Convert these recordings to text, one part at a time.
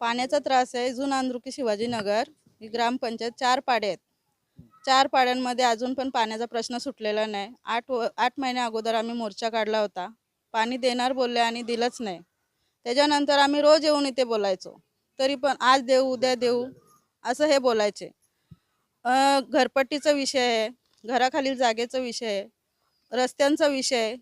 पाण्याचा त्रास आहे. जुन अंद्रुकी शिवाजीनगर ही ग्रामपंचायत चार पाडे आहेत. चार पाड्यांमध्ये अजून पण पाण्याचा प्रश्न सुटलेला नाही. आठ व आठ महिन्या अगोदर आम्ही मोर्चा काढला होता. पाणी देणार बोलले आणि दिलंच नाही. त्याच्यानंतर आम्ही रोज येऊन इथे बोलायचो. तरी पण आज देऊ उद्या देऊ असं हे बोलायचे. घरपट्टीचा विषय आहे घराखालील जागेचा विषय आहे रस्त्यांचा विषय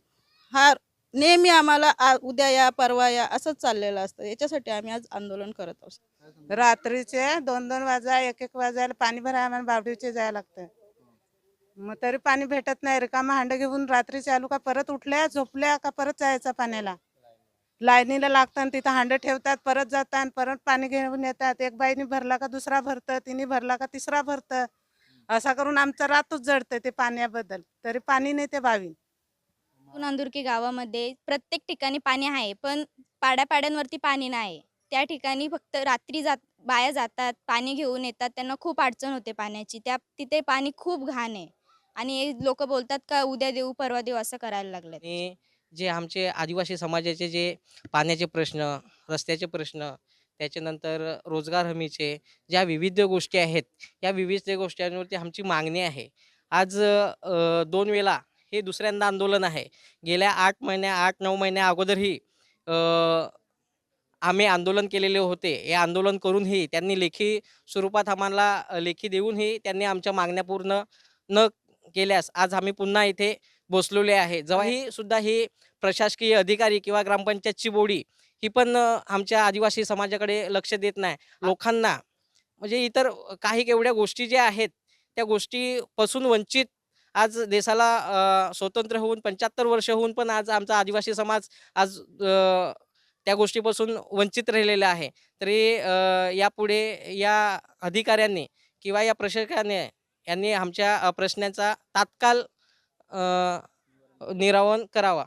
हा नेहमी आम्हाला आ- उद्या या परवा या असंच चाललेलं असतं. याच्यासाठी आम्ही आज आंदोलन करत आहोत. रात्रीचे दोन दोन वाजा एक एक वाजायला पाणी भरायला आम्हाला बावडीचे जायला लागतं मग तरी पाणी भेटत नाही रिकामा हांड घेऊन रात्री चालू का परत उठल्या झोपल्या का परत जायचं पाण्याला? लाईनीला लागतात तिथं हांड ठेवतात परत जातात परत पाणी घेऊन येतात. एक बाईनी भरला का दुसरा भरतं तिने भरला का तिसरा भरतं. असा करून आमचा रातच जडतं ते पाण्याबद्दल. तरी पाणी नाही ते बावी नांदुर्की गावामध्ये प्रत्येक ठिकाणी पाणी आहे पण पाड्यापाड्यांवरती पाणी नाही. त्या ठिकाणी फक्त रात्री जात बाया जातात पाणी घेऊन येतात त्यांना खूप अडचण होते पाण्याची. त्या तिथे पाणी खूप घाण आहे. आणि लोक बोलतात का उद्या देऊ परवा देऊ असं करायला लागलं आणि जे आमचे आदिवासी समाजाचे जे पाण्याचे प्रश्न रस्त्याचे प्रश्न त्याच्यानंतर रोजगार हमीचे ज्या विविध गोष्टी आहेत या विविध गोष्टींवरती आमची मागणी आहे. आज दोन वेळा हे दुसऱ्यांदा आंदोलन आहे. गेल्या आठ महिन्या आठ नऊ महिन्या अगोदरही अ, आम्ही आंदोलन केलेले होते. हे आंदोलन करूनही त्यांनी लेखी स्वरूपात आम्हाला लेखी देऊनही त्यांनी आमच्या मागण्या पूर्ण न केल्यास आज आम्ही पुन्हा इथे बसलेले आहे. जेव्हाही सुद्धा ही प्रशासकीय अधिकारी किंवा ग्रामपंचायतची बोडी ही पण आमच्या आदिवासी समाजाकडे लक्ष देत नाही. लोकांना म्हणजे इतर काही एवढ्या गोष्टी ज्या आहेत त्या गोष्टीपासून वंचित आज देशाला स्वतंत्र होऊन पंच्याहत्तर वर्ष होऊन पण आज आमचा आदिवासी समाज आज त्या गोष्टीपासून वंचित राहिलेला आहे. तरी यापुढे या अधिकाऱ्यांनी किंवा या प्रशासकाने यांनी आमच्या प्रश्नांचा तात्काळ निरावण करावा.